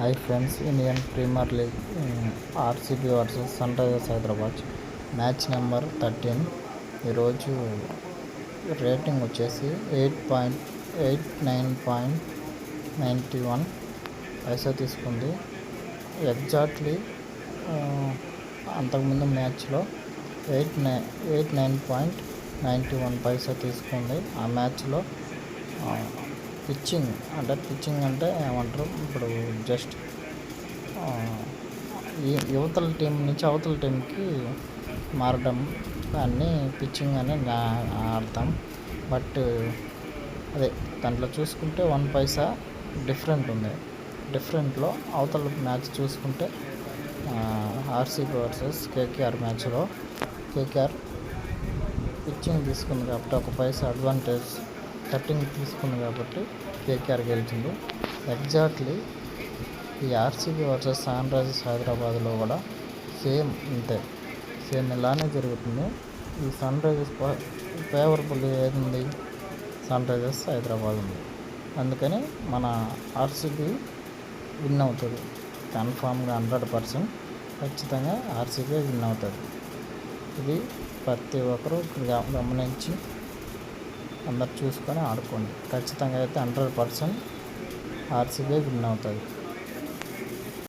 Hi friends Indian Premier League RCB versus Sunrisers Hyderabad. Match number thirteen. ఈరోజు rating వచ్చేసి eight point eight nine point ninety one paisa తీసుకుంది. Exactly అంతకుముందు మ్యాచ్లో eight nine eight nine point ninety one paisa తీసుకుంది. ఆ మ్యాచ్లో pitching అంటే pitching అంటే ఏమంటారు? ఇప్పుడు జస్ట్ ఈ యువతల టీం నుంచి అవతల టీంకి మారడం దాన్ని పిచ్చింగ్ అని ఆడతాం. బట్ అదే దాంట్లో చూసుకుంటే వన్ పైసా డిఫరెంట్ ఉంది. డిఫరెంట్లో అవతల మ్యాచ్ చూసుకుంటే ఆర్సీబీ వర్సెస్ కేకేఆర్ మ్యాచ్లో కేకేఆర్ పిచ్చింగ్ తీసుకుంది కాబట్టి ఒక పైసా అడ్వాంటేజ్ కటింగ్ తీసుకుంది కాబట్టి కేకేఆర్ గెలిచింది ఎగ్జాక్ట్లీ ఈ ఆర్సీబీ వర్సెస్ సన్ రైజర్స్ హైదరాబాద్లో కూడా సేమ్ ఇంతే. సేమ్ ఇలానే జరుగుతుంది. ఈ సన్ రైజర్స్ ఫేవరబుల్ ఏది సన్ రైజర్స్ హైదరాబాద్ ఉంది. అందుకని మన ఆర్సీబీ విన్ అవుతుంది. కన్ఫామ్గా హండ్రెడ్ పర్సెంట్ ఖచ్చితంగా ఆర్సీబీ విన్ అవుతుంది. ఇది ప్రతి ఒక్కరూ గ- గమనించి అందరు చూసుకొని ఆడుకోండి. ఖచ్చితంగా అయితే హండ్రెడ్ పర్సెంట్ ఆర్సీబీ విన్ అవుతుంది.